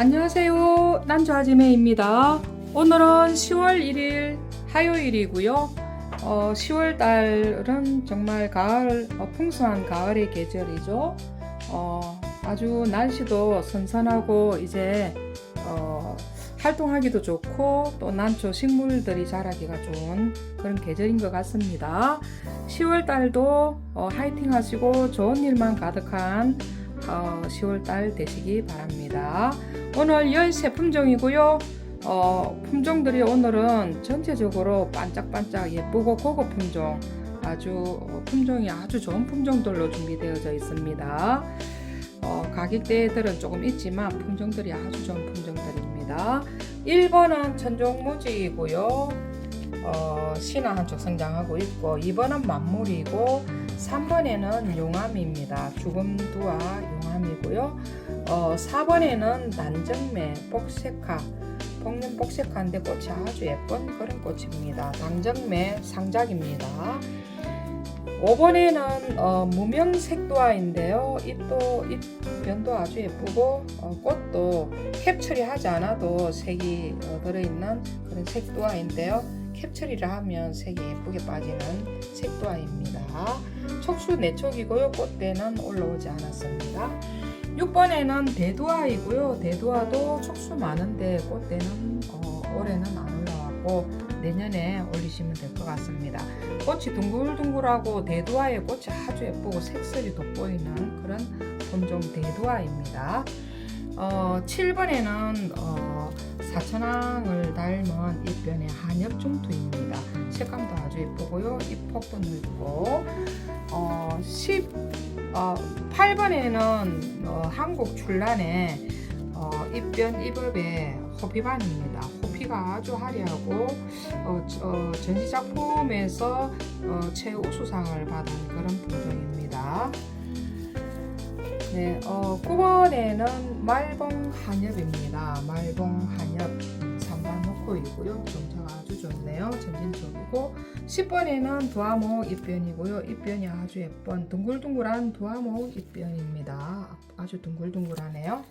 안녕하세요. 난좌지매입니다. 오늘은 10월 1일 화요일이고요. 어, 10월 달은 정말 가을, 어, 풍성한 가을의 계절이죠. 어, 아주 날씨도 선선하고 이제 어, 활동하기도 좋고 또 난초 식물들이 자라기가 좋은 그런 계절인 것 같습니다. 10월 달도 어, 화이팅 하시고 좋은 일만 가득한 어, 10월 달 되시기 바랍니다. 오늘 열세 품종이고요. 어, 품종들이 오늘은 전체적으로 반짝반짝 예쁘고 고급 품종 아주 어, 품종이 아주 좋은 품종들로 준비되어져 있습니다. 어, 가격대들은 조금 있지만 품종들이 아주 좋은 품종들입니다. 1번은 천종무지이고요. 어, 신화 한쪽 성장하고 있고 2번은 만물이고 3번에는 용암입니다. 죽음두와 용 암이고요. 어, 4번에는 난정매, 복색화, 복륜 복색화인데 꽃이 아주 예쁜 그런 꽃입니다. 당정매 상작입니다. 5번에는 어, 무명색도화인데요. 잎도 잎 변도 아주 예쁘고 어, 꽃도 캡 처리하지 않아도 색이 어, 들어있는 그런 색도화인데요. 캡 처리를 하면 색이 예쁘게 빠지는 색도화입니다. 촉수 내촉이고요. 꽃대는 올라오지 않았습니다. 6번에는 대두화이고요. 대두화도 촉수 많은데 꽃대는 어, 올해는 안 올라왔고 내년에 올리시면 될 것 같습니다. 꽃이 둥글둥글하고 대두화의 꽃이 아주 예쁘고 색설이 돋보이는 그런 품종 대두화입니다. 어, 7번에는 어, 사천왕을 닮은 잎변의 한엽중투입니다. 색감도 아주 예쁘고요. 잎폭도 넓고 어, 10, 어, 8번에는 어, 한국 출란의 어, 잎변 잎업의 호피반입니다. 호피가 아주 화려하고 어, 어, 전시 작품에서 어, 최우수상을 받은 그런 품종입니다. 네, 어, 9번에는 말봉 한엽입니다. 말봉 한엽 3반 노코이고요. 종자가 좋네요. 전진적이고 10번에는 두화목 잎변이고요. 잎변이 아주 예쁜 둥글둥글한 두화목 잎변입니다. 아주 둥글둥글하네요.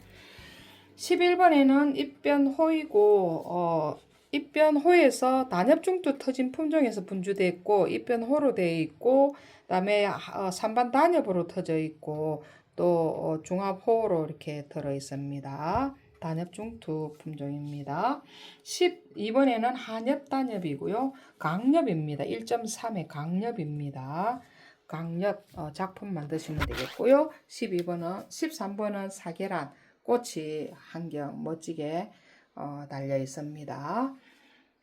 11번에는 잎변 호이고 어, 잎변 호에서 단엽중투 터진 품종에서 분주되어 있고 잎변 호로 되어 있고 그다음에 어, 산반 단엽으로 터져 있고 또 어, 중합호로 이렇게 들어 있습니다. 단엽중투 품종입니다. 12번에는 한엽 단엽이고요. 강엽입니다. 1.3의 강엽입니다. 강엽 어, 작품 만드시면 되겠고요. 12번은 13번은 사계란 꽃이 한경 멋지게 어, 달려 있습니다.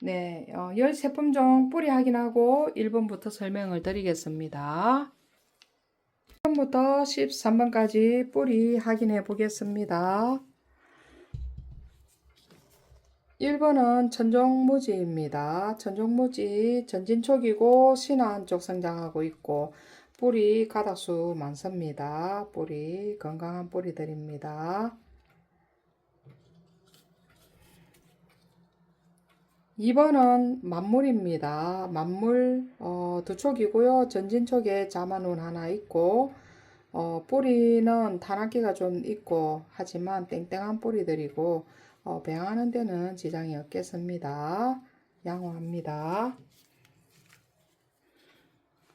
네, 어, 13품종 뿌리 확인하고 1번부터 설명을 드리겠습니다. 1번부터 13번까지 뿌리 확인해 보겠습니다. 1번은 천종무지입니다. 천종무지 전진촉이고 신화 한쪽 성장하고 있고 뿌리 가닥수 많습니다. 뿌리 건강한 뿌리들입니다. 2번은 만물입니다. 만물 어, 두 촉이고요. 전진촉에 자만운 하나 있고 어, 뿌리는 탄압기가 좀 있고 하지만 땡땡한 뿌리들이고 어, 배양하는 데는 지장이 없겠습니다. 양호합니다.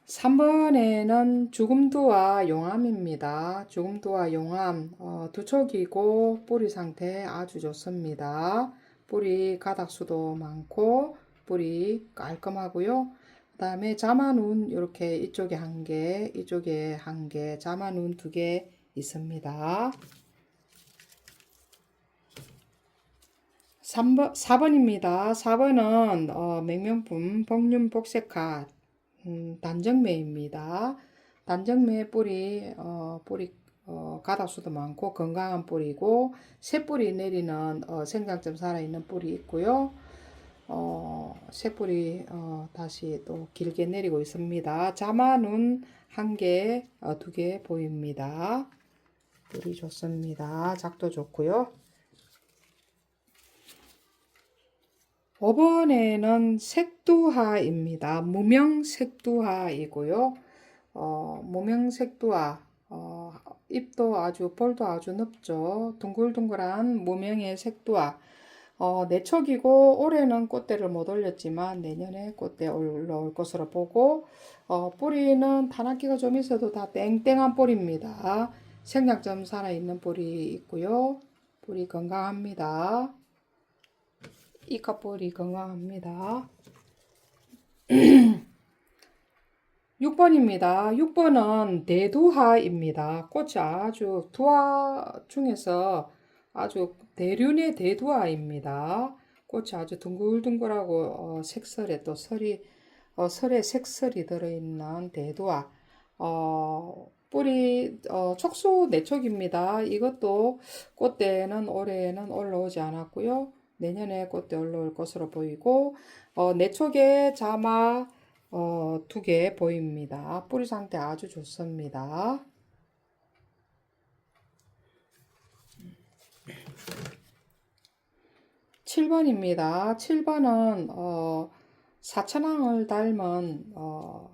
3번에는 죽음두와 용암입니다. 죽음두와 용암 어, 두 촉이고 뿌리 상태 아주 좋습니다. 뿌리 가닥수도 많고 뿌리 깔끔하고요. 그 다음에 자만운 이렇게 이쪽에 한 개, 이쪽에 한 개, 자만운 두개 있습니다. 3번, 4번입니다. 4번은 어, 맹명품 복륜 복색화 음, 단정매입니다. 단정매 뿌리 어, 뿌리 어, 가닥수도 많고 건강한 뿌리고 새 뿌리 내리는 어, 생장점 살아있는 뿌리 있고요. 어, 새 뿌리 어, 다시 또 길게 내리고 있습니다. 자마눈 한 개, 어, 두 개 보입니다. 뿌리 좋습니다. 작도 좋고요. 5번에는 색두화입니다. 무명 색두화이고요. 어, 무명 색두화 어, 어, 잎도 아주 볼도 아주 넓죠. 둥글둥글한 무명의 색도와 어, 내척이고 올해는 꽃대를 못 올렸지만 내년에 꽃대 올라올 것으로 보고 어, 뿌리는 탄압기가 좀 있어도 다 땡땡한 뿌리입니다. 생장점 살아있는 뿌리 있고요. 뿌리 건강합니다. 이카 뿌리 건강합니다. 6번입니다. 6번은 대두화입니다. 꽃이 아주 두화 중에서 아주 대륜의 대두화입니다. 꽃이 아주 둥글둥글하고 어, 색설에 또 설이 어, 설에 색설이 들어있는 대두화. 어, 뿌리 어, 촉수 내촉입니다. 이것도 꽃대는 올해는 올라오지 않았고요. 내년에 꽃대 올라올 것으로 보이고 어, 내촉에 자마 어, 두 개 보입니다. 뿌리 상태 아주 좋습니다. 칠번입니다 7번은 어, 사천왕을 닮은 어,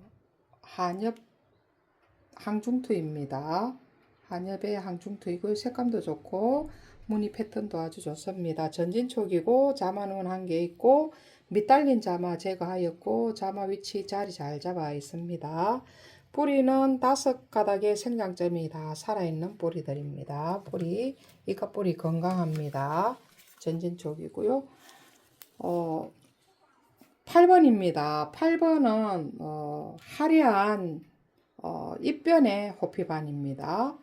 한엽 항중투입니다. 한엽의 항중투이고 색감도 좋고 무늬 패턴도 아주 좋습니다. 전진촉이고 자마는 한 개 있고 밑달린 자마 제거하였고 자마 위치 자리 잘 잡아 있습니다. 뿌리는 다섯 가닥의 생장점이 다 살아있는 뿌리들입니다. 뿌리 이까 뿌리 건강합니다. 전진촉이고요. 어, 8번입니다. 8번은 어, 화려한 어, 입변의 호피반입니다.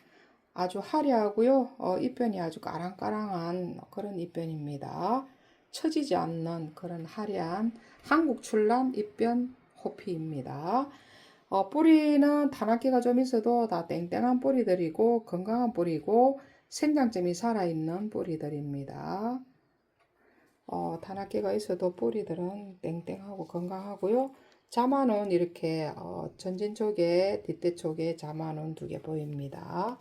아주 화려하고요. 어, 입변이 아주 까랑까랑한 그런 입변입니다. 처지지 않는 그런 화려한 한국 출란 입변 호피입니다. 어, 뿌리는 단악기가 좀 있어도 다 땡땡한 뿌리들이고 건강한 뿌리고 생장점이 살아있는 뿌리들입니다. 어, 단악기가 있어도 뿌리들은 땡땡하고 건강하고요. 자마는 이렇게 어, 전진 쪽에 뒷대 쪽에 자마는 두 개 보입니다.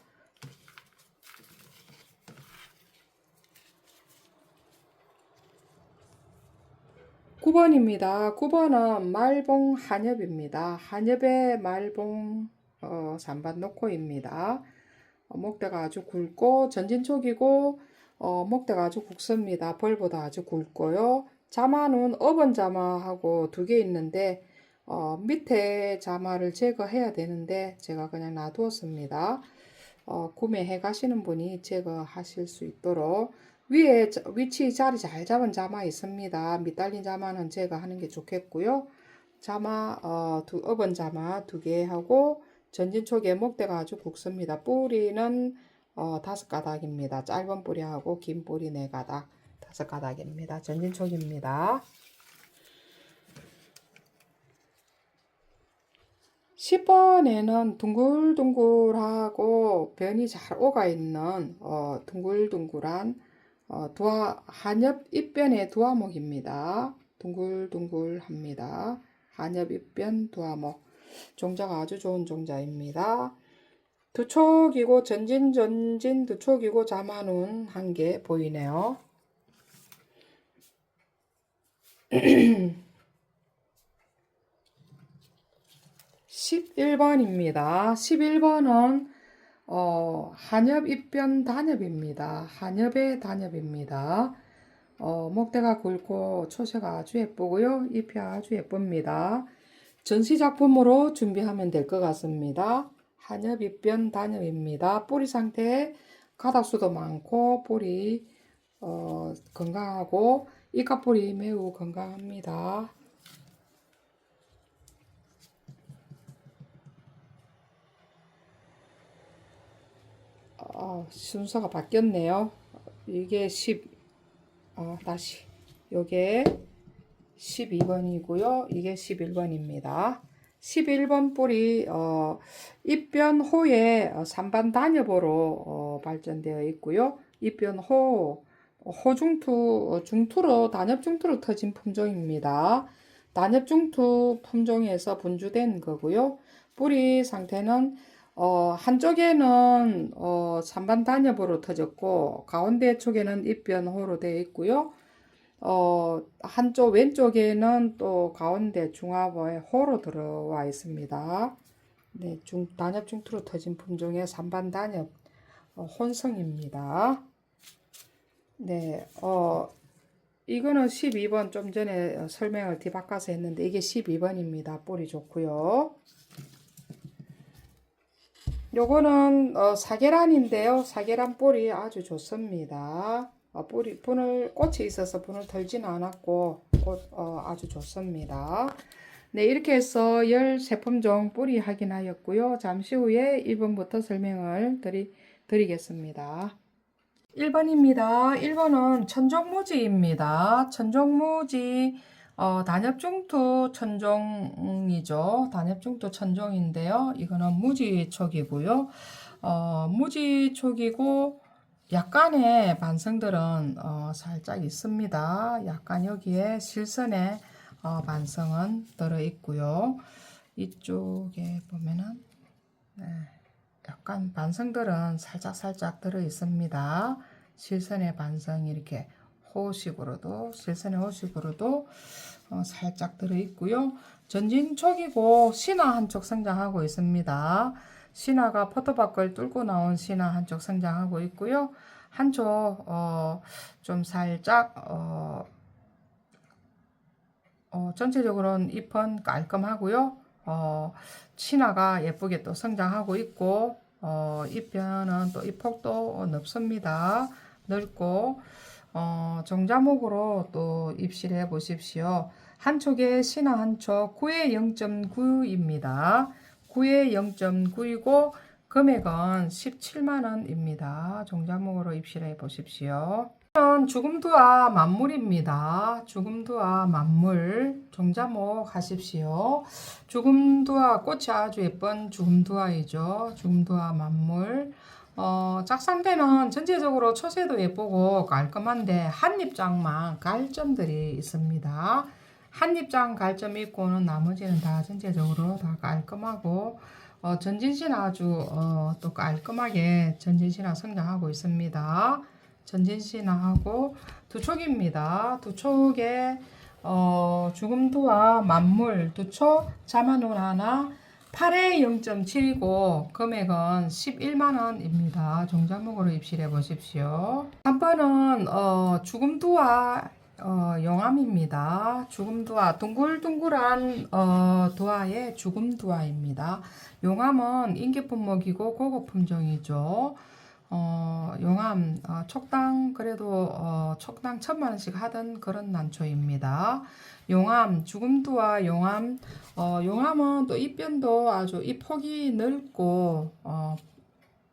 9번입니다. 9번은 말봉 한엽입니다. 한엽의 말봉 어, 산반 놓고입니다. 어, 목대가 아주 굵고 전진촉이고 어, 목대가 아주 굵습니다. 벌보다 아주 굵고요. 자마는 어번 자마하고 두 개 있는데 어, 밑에 자마를 제거해야 되는데 제가 그냥 놔두었습니다. 어, 구매해 가시는 분이 제거하실 수 있도록 위에 자- 위치 자리 잘 잡은 자마 있습니다. 밑달린 자마는 제가 하는 게 좋겠고요. 자마 어, 두 어번 자마 두 개 하고 전진촉에 목대가 아주 굵습니다. 뿌리는 어, 다섯 가닥입니다. 짧은 뿌리하고 긴 뿌리 네 가닥 다섯 가닥입니다. 전진촉입니다. 10번에는 둥글둥글하고 변이 잘 오가 있는 어, 둥글둥글한 어, 두화, 한엽 입변의 두화목입니다. 둥글둥글합니다. 한엽 입변 두화목. 종자가 아주 좋은 종자입니다. 두촉이고 전진 전진 두촉이고 자만운 한 개 보이네요. 11번입니다. 11번은 어, 한엽 입변 단엽입니다. 한엽의 단엽입니다. 어, 목대가 굵고 초세가 아주 예쁘고요. 잎이 아주 예쁩니다. 전시 작품으로 준비하면 될 것 같습니다. 한엽 입변 단엽입니다. 뿌리 상태 가닥수도 많고 뿌리 어, 건강하고 이까뿌리 매우 건강합니다. 어, 순서가 바뀌었네요. 이게 10, 어, 다시. 요게 12번이고요. 이게 11번입니다. 11번 뿌리, 어, 입변 호에 어, 산반 단엽으로 어, 발전되어 있고요. 입변 호, 호중투, 어, 중투로, 단엽 중투로 터진 품종입니다. 단엽 중투 품종에서 분주된 거고요. 뿌리 상태는 어, 한쪽에는 어, 산반 단엽으로 터졌고 가운데 쪽에는 입변호로 되어 있고요. 어, 한쪽 왼쪽에는 또 가운데 중화부에 호로 들어와 있습니다. 네, 중, 단엽 중투로 터진 품종의 산반 단엽 어, 혼성입니다. 네, 어, 이거는 12번 좀 전에 어, 설명을 뒤바꿔서 했는데 이게 12번입니다. 뿌리 좋고요. 요거는 어, 사계란인데요. 사계란 뿌리 아주 좋습니다. 어, 뿌리 분을 꽃이 있어서 분을 털지는 않았고 꽃, 어, 아주 좋습니다. 네 이렇게 해서 13품종 뿌리 확인하였고요. 잠시 후에 1번부터 설명을 드리, 드리겠습니다. 1번입니다. 1번은 천종무지입니다. 천종무지 어, 단엽중투 천종이죠. 단엽중투 천종인데요. 이거는 무지촉이고요. 어, 무지촉이고 약간의 반성들은 어, 살짝 있습니다. 약간 여기에 실선의 어, 반성은 들어 있고요. 이쪽에 보면은 네, 약간 반성들은 살짝 살짝 들어 있습니다. 실선의 반성이 이렇게 호식으로도 실선의 호식으로도 어, 살짝 들어 있고요. 전진촉이고 신화 한쪽 성장하고 있습니다. 신화가 포토박을 뚫고 나온 신화 한쪽 성장하고 있고요. 한쪽 어, 좀 살짝 어, 어, 전체적으로는 잎은 깔끔하고요. 어, 신화가 예쁘게 또 성장하고 있고 어, 잎변은 또 잎폭도 넓습니다. 넓고 어, 정자목으로 또 입실해 보십시오. 한쪽에 신화 한쪽 9에 0.9입니다. 9에 0.9이고 금액은 17만원입니다. 종자목으로 입실해 보십시오. 죽음두와 만물입니다. 죽음두와 만물 종자목 하십시오. 죽음두와 꽃이 아주 예쁜 죽음두와이죠. 죽음두와 만물. 어, 짝상대는 전체적으로 초세도 예쁘고 깔끔한데 한입장만 갈점들이 있습니다. 한입장 갈점이 있고는 나머지는 다 전체적으로 다 깔끔하고 어, 전진신 아주 어, 또 깔끔하게 전진신화 성장하고 있습니다. 전진신화하고 두 촉입니다. 두 촉에 어, 죽음두와 만물 두촉 자만운 하나 8에 0.7이고 금액은 11만원입니다. 종자목으로 입실해 보십시오. 3번은 어, 죽음두와 어, 용암입니다. 죽음두화 둥글둥글한 어, 두화의 죽음두화입니다. 용암은 인기품목이고 고급 품종이죠. 어, 용암 어, 촉당 그래도 어, 촉당 천만 원씩 하던 그런 난초입니다. 용암 죽음두와 용암 어, 용암은 또 잎변도 아주 잎폭이 넓고 어,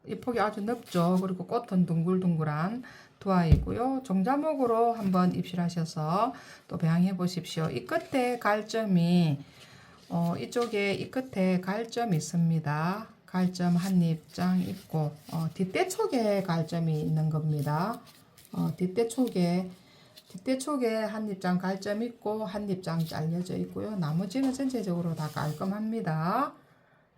잎폭이 아주 넓죠. 그리고 꽃은 둥글둥글한 두아이고요. 종자목으로 한번 입실하셔서 또 배양해 보십시오. 이 끝에 갈점이 어, 이쪽에 이 끝에 갈점이 있습니다. 갈점 한 입장 있고 어, 뒷대 쪽에 갈점이 있는 겁니다. 어, 뒷대 쪽에 뒷대 쪽에 한 입장 갈점 있고 한 입장 잘려져 있고요. 나머지는 전체적으로 다 깔끔합니다.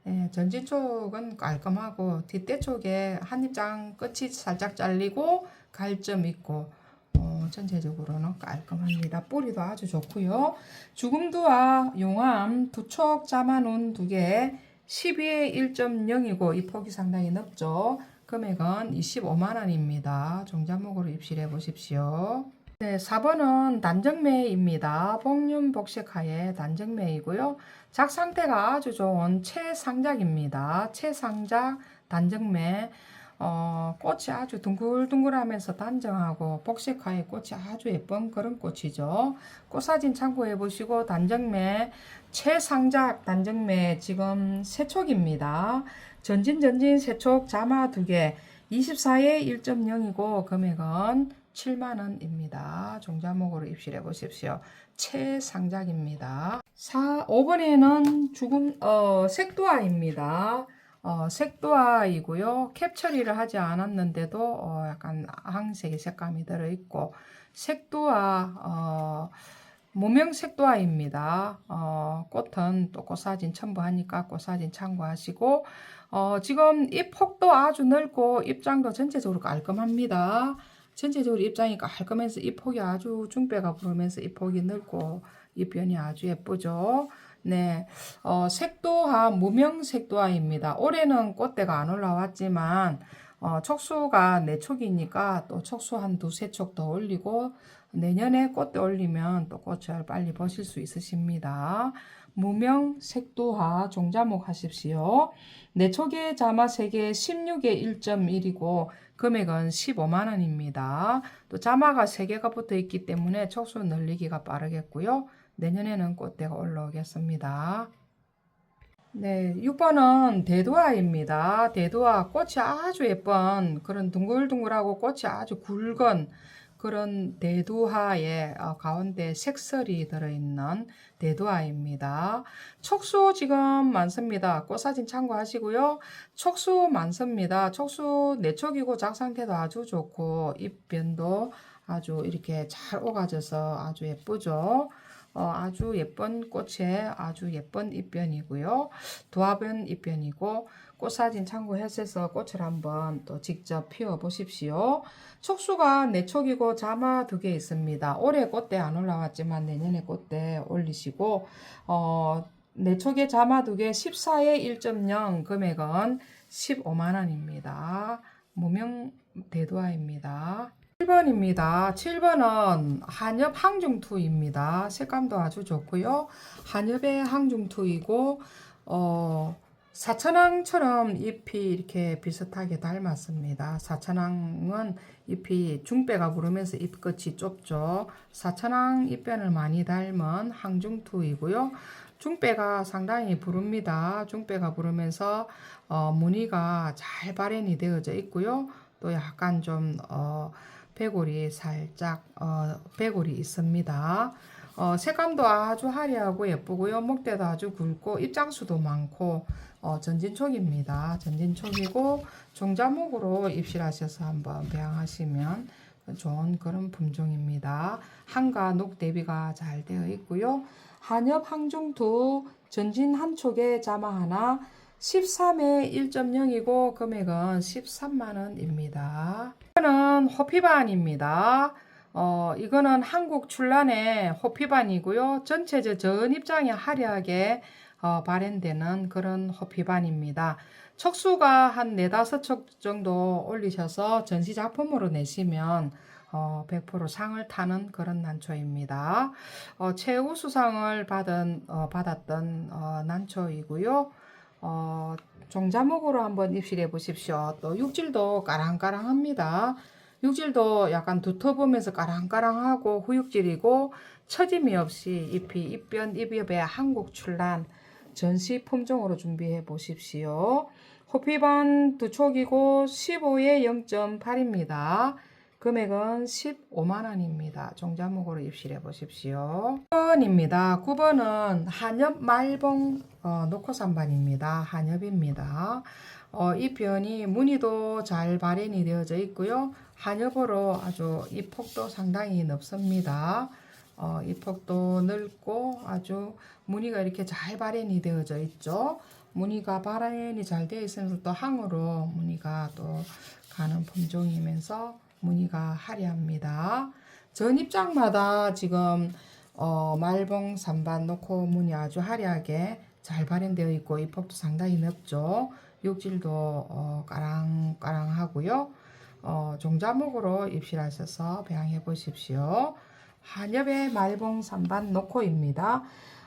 예, 전지 쪽은 깔끔하고 뒷대 쪽에 한 입장 끝이 살짝 잘리고 갈점 있고 어, 전체적으로는 깔끔합니다. 뿌리도 아주 좋고요. 죽음두와 용암 두 촉 잡아놓은 두개 12에 1.0이고 이 폭이 상당히 넓죠. 금액은 25만 원입니다. 종자목으로 입실해 보십시오. 네, 4번은 단정매입니다. 복륜 복식하에 단정매이고요. 작 상태가 아주 좋은 채상작입니다. 채상작 단정매 어, 꽃이 아주 둥글둥글하면서 단정하고 복식하에 꽃이 아주 예쁜 그런 꽃이죠. 꽃사진 참고해 보시고 단정매 최상작 단정매 지금 세촉입니다. 전진 전진 세촉 자마 두개 24에 1.0이고 금액은 7만원입니다. 종자목으로 입실해 보십시오. 최상작입니다. 4, 5번에는 죽음, 어, 색도화입니다. 어, 색도화이고요. 캡 처리를 하지 않았는데도 어, 약간 항색의 색감이 들어있고 색도화 어, 무명 색 도화입니다. 어, 꽃은 또 꽃사진 첨부하니까 꽃사진 참고하시고 어, 지금 잎 폭도 아주 넓고 입장도 전체적으로 깔끔합니다. 전체적으로 입장이 깔끔해서 잎 폭이 아주 중배가 부르면서 잎 폭이 넓고 잎변이 아주 예쁘죠. 네, 어, 색도화, 무명색도화입니다. 올해는 꽃대가 안 올라왔지만, 어, 촉수가 네 촉이니까 또 촉수 한 두세 촉 더 올리고, 내년에 꽃대 올리면 또 꽃을 빨리 보실 수 있으십니다. 무명 색도화 종자목 하십시오. 네 촉에 자마 3개 16에 1.1이고, 금액은 15만 원입니다. 또 자마가 3개가 붙어 있기 때문에 촉수 늘리기가 빠르겠고요. 내년에는 꽃대가 올라오겠습니다. 네, 6번은 대도화입니다. 대도화 꽃이 아주 예쁜 그런 둥글둥글하고 꽃이 아주 굵은 그런 대두화의 어, 가운데 색설이 들어있는 대두화입니다. 촉수 지금 많습니다. 꽃사진 참고하시고요. 촉수 많습니다. 촉수 내촉이고 작 상태도 아주 좋고 잎변도 아주 이렇게 잘 오가져서 아주 예쁘죠. 어, 아주 예쁜 꽃에 아주 예쁜 잎변이고요. 도화변 잎변이고 꽃사진 참고하셔서 꽃을 한번 또 직접 피워 보십시오. 촉수가 내촉이고 자마 두 개 있습니다. 올해 꽃대 안 올라왔지만 내년에 꽃대 올리시고 어, 내촉에 자마 두 개 14에 1.0 금액은 15만 원입니다. 무명 대도화입니다. 7번입니다. 7번은 한엽 항중투입니다. 색감도 아주 좋고요. 한엽의 항중투이고 어, 사천왕처럼 잎이 이렇게 비슷하게 닮았습니다. 사천왕은 잎이 중배가 부르면서 잎끝이 좁죠. 사천왕 잎변을 많이 닮은 항중투이고요. 중배가 상당히 부릅니다. 중배가 부르면서 어, 무늬가 잘 발현이 되어져 있고요. 또 약간 좀 어, 배골이 살짝 어, 배골이 있습니다. 어, 색감도 아주 화려하고 예쁘고요. 목대도 아주 굵고 입장수도 많고 어, 전진촉입니다. 전진촉이고 종자목으로 입실하셔서 한번 배양하시면 좋은 그런 품종입니다. 한과 녹 대비가 잘 되어 있고요. 한엽 항중 두 전진 한 촉에 자마 하나 13에 1.0이고 금액은 13만 원입니다. 이거는 호피반입니다. 어, 이거는 한국 출란의 호피반이고요. 전체적 전입장이 화려하게 어, 발현되는 그런 호피반입니다. 촉수가 한 네다섯 촉 정도 올리셔서 전시 작품으로 내시면 어, 100% 상을 타는 그런 난초입니다. 어, 최우수상을 받은, 어, 받았던 어, 난초이고요. 어, 종자목으로 한번 입실해 보십시오. 또 육질도 까랑까랑합니다. 육질도 약간 두터보면서 까랑까랑하고 후육질이고 처짐이 없이 잎이 잎변 잎엽의 한국 출란 전시 품종으로 준비해 보십시오. 호피반 두 촉이고 15에 0.8입니다. 금액은 15만 원입니다. 종자목으로 입실해 보십시오. 9번입니다. 9번은 한엽 말봉 어, 노코산반입니다. 한엽입니다. 어, 이 변이 무늬도 잘 발현이 되어져 있고요. 한엽으로 아주 이 폭도 상당히 넓습니다. 어, 이 폭도 넓고 아주 무늬가 이렇게 잘 발현이 되어져 있죠. 무늬가 발현이 잘 되어 있으면서 또 항으로 무늬가 또 가는 품종이면서 무늬가 화려합니다. 전 입장마다 지금 어, 말봉 산반 놓고 무늬 아주 화려하게 잘 발현되어 있고 이 폭도 상당히 넓죠. 육질도 어, 까랑까랑하고요. 어, 종자목으로 입실하셔서 배양해 보십시오. 한엽의 말봉 산반 노코입니다.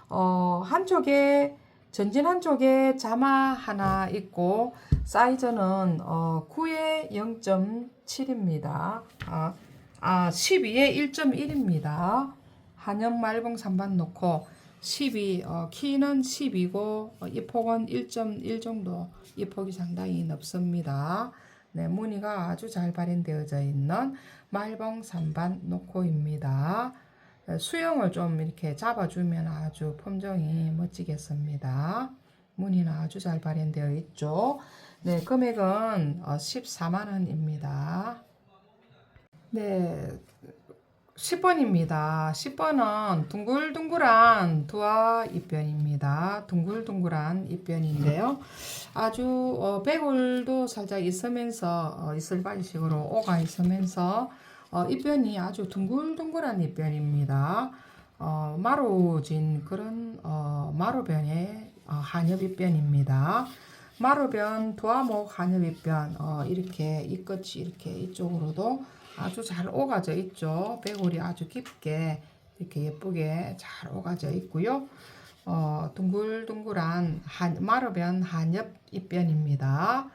어, 한쪽에 전진 한 쪽에 자마 하나 있고 사이즈는 어, 9에 0.7입니다. 아, 아 12에 1.1입니다. 한엽 말봉 산반 놓고 12 어, 키는 10이고 어, 이 폭은 1.1 정도 이 폭이 상당히 넓습니다. 네, 무늬가 아주 잘 발현되어져 있는 말봉 산반 노코입니다. 네, 수영을 좀 이렇게 잡아주면 아주 품종이 멋지겠습니다. 무늬는 아주 잘 발현되어 있죠. 네, 금액은 14만 원입니다. 네, 10번입니다. 10번은 둥글둥글한 두화 잎변입니다. 둥글둥글한 잎변인데요. 아주 어, 배골도 살짝 있으면서 어, 이슬바리식으로 오가 있으면서 어, 잎변이 아주 둥글둥글한 잎변입니다. 어, 마루진 그런 어, 마루변의 어, 한엽입변입니다. 마루변 두화목 한엽입변 어, 이렇게 이 끝이 이렇게 이쪽으로도 아주 잘 오가져 있죠. 배골이 아주 깊게 이렇게 예쁘게 잘 오가져 있고요. 어, 둥글둥글한 한, 마루변 한엽 입변입니다.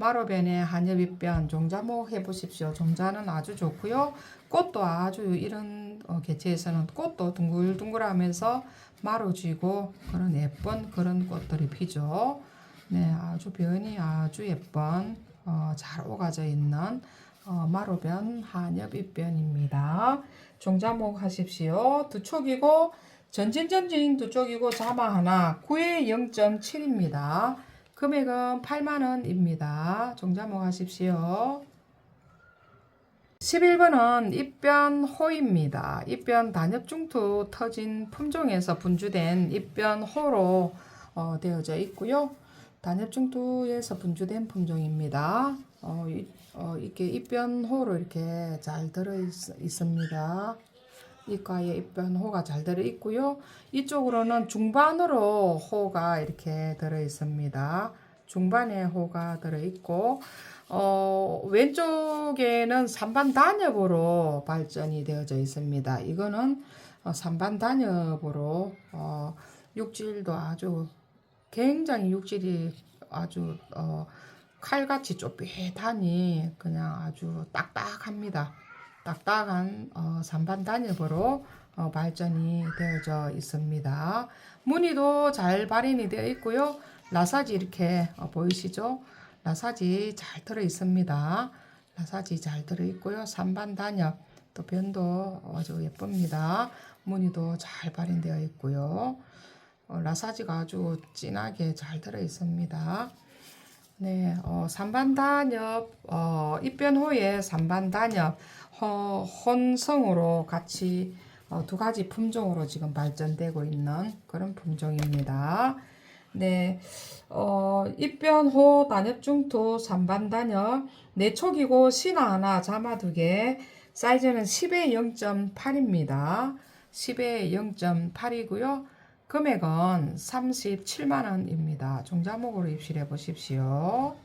마루변의 한엽 입변 종자목 해보십시오. 종자는 아주 좋고요. 꽃도 아주 이런 어, 개체에서는 꽃도 둥글둥글하면서 마루지고 그런 예쁜 그런 꽃들이 피죠. 네, 아주 변이 아주 예쁜 어, 잘 오가져 있는 어, 마루변 한엽 입변입니다. 종자목 하십시오. 두 촉이고 전진전진 두 쪽이고 자마 하나 9에 0.7입니다. 금액은 8만원입니다. 종자목 하십시오. 11번은 입변호입니다. 입변 단엽중투 터진 품종에서 분주된 입변호로 어, 되어져 있고요. 단엽중투에서 분주된 품종입니다. 어, 이, 어, 이렇게 입변호로 이렇게 잘 들어 있, 있습니다. 이과에 입변호가 잘 들어 있고요. 이쪽으로는 중반으로 호가 이렇게 들어 있습니다. 중반에 호가 들어 있고 어, 왼쪽에는 삼반 단엽으로 발전이 되어져 있습니다. 이거는 어, 삼반 단엽으로 어, 육질도 아주 굉장히 육질이 아주 어, 칼같이 쪼삐하니 그냥 아주 딱딱합니다. 딱딱한 어, 삼반 단엽으로 어, 발전이 되어져 있습니다. 무늬도 잘 발현이 되어 있고요. 라사지 이렇게 어, 보이시죠? 라사지 잘 들어 있습니다. 라사지 잘 들어 있고요. 삼반 단엽 또 변도 아주 예쁩니다. 무늬도 잘 발현되어 있고요. 어, 라사지가 아주 진하게 잘 들어 있습니다. 네, 어, 삼반 단엽, 어, 입변 후에 삼반 단엽, 어, 혼성으로 같이 어, 두 가지 품종으로 지금 발전되고 있는 그런 품종입니다. 네, 어, 입변호 단엽중투 삼반 단엽 내촉이고 신화 하나 자마 두 개, 사이즈는 10에 0.8입니다. 10에 0.8이고요. 금액은 37만원입니다. 종자목으로 입실해 보십시오.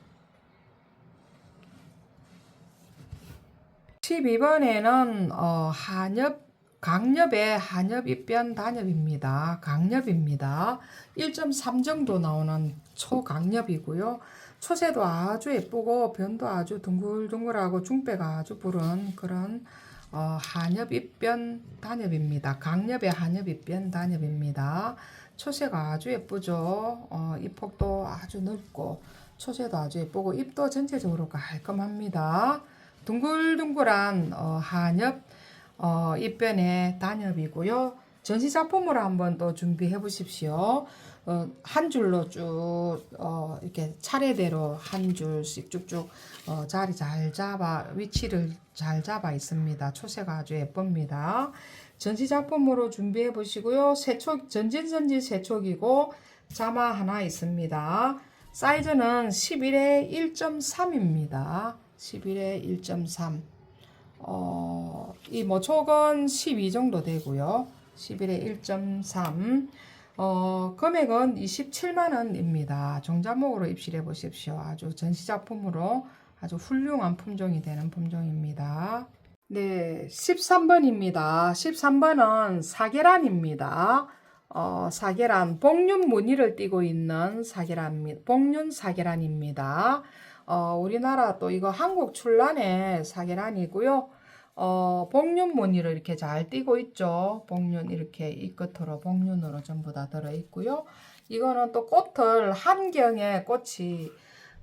12번에는 어, 한엽 강엽의 한엽 입변 단엽입니다. 강엽입니다. 1.3 정도 나오는 초강엽이고요. 초세도 아주 예쁘고 변도 아주 둥글둥글하고 중배가 아주 부른 그런 어, 한엽 입변 단엽입니다. 강엽의 한엽 입변 단엽입니다. 초세가 아주 예쁘죠. 어, 잎폭도 아주 넓고 초세도 아주 예쁘고 잎도 전체적으로 깔끔합니다. 둥글둥글한 어, 한엽 어, 입변의 단엽이고요. 전시 작품으로 한번 또 준비해 보십시오. 어, 한 줄로 쭉 어, 이렇게 차례대로 한 줄씩 쭉쭉 어, 자리 잘 잡아 위치를 잘 잡아 있습니다. 초세가 아주 예쁩니다. 전시 작품으로 준비해 보시고요. 세촉 전진전지 세촉이고 자마 하나 있습니다. 사이즈는 11에 1.3입니다. 11에 1.3. 어, 이 모촉은 12 정도 되고요. 11에 1.3. 어, 금액은 27만원입니다. 종자목으로 입실해 보십시오. 아주 전시작품으로 아주 훌륭한 품종이 되는 품종입니다. 네, 13번입니다. 13번은 사계란입니다. 어, 사계란, 복륜 무늬를 띠고 있는 사계란, 복륜 사계란입니다. 어, 우리나라 또 이거 한국 출란의 사계란이고요. 어, 복륜 무늬를 이렇게 잘 띄고 있죠. 복륜 이렇게 이 끝으로 복륜으로 전부 다 들어 있고요. 이거는 또 꽃을 한 경에 꽃이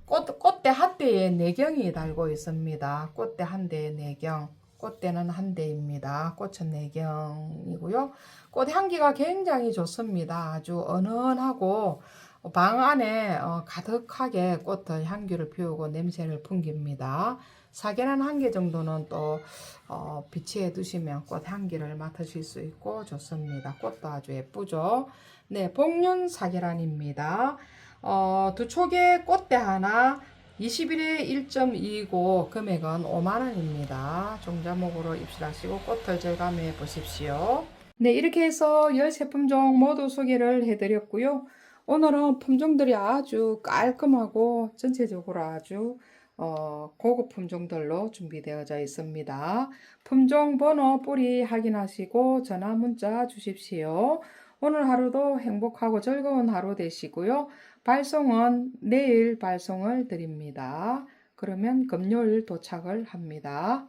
꽃, 꽃대 한 대에 네 경이 달고 있습니다. 꽃대 한 대에 네 경. 꽃대는 한 대입니다. 꽃은 네 경이고요. 꽃 향기가 굉장히 좋습니다. 아주 은은하고 방 안에 어, 가득하게 꽃의 향기를 피우고 냄새를 풍깁니다. 사계란 한 개 정도는 또 어, 비치해 두시면 꽃 향기를 맡으실 수 있고 좋습니다. 꽃도 아주 예쁘죠. 네, 복륜 사계란입니다. 어, 두 촉에 꽃대 하나 21에 1.2고 금액은 5만원입니다. 종자목으로 입실하시고 꽃을 절감해 보십시오. 네, 이렇게 해서 13품종 모두 소개를 해드렸고요. 오늘은 품종들이 아주 깔끔하고 전체적으로 아주 어, 고급 품종들로 준비되어져 있습니다. 품종 번호 뿌리 확인하시고 전화 문자 주십시오. 오늘 하루도 행복하고 즐거운 하루 되시고요. 발송은 내일 발송을 드립니다. 그러면 금요일 도착을 합니다.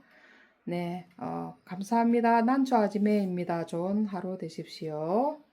네, 어, 감사합니다. 난초 아지매입니다. 좋은 하루 되십시오.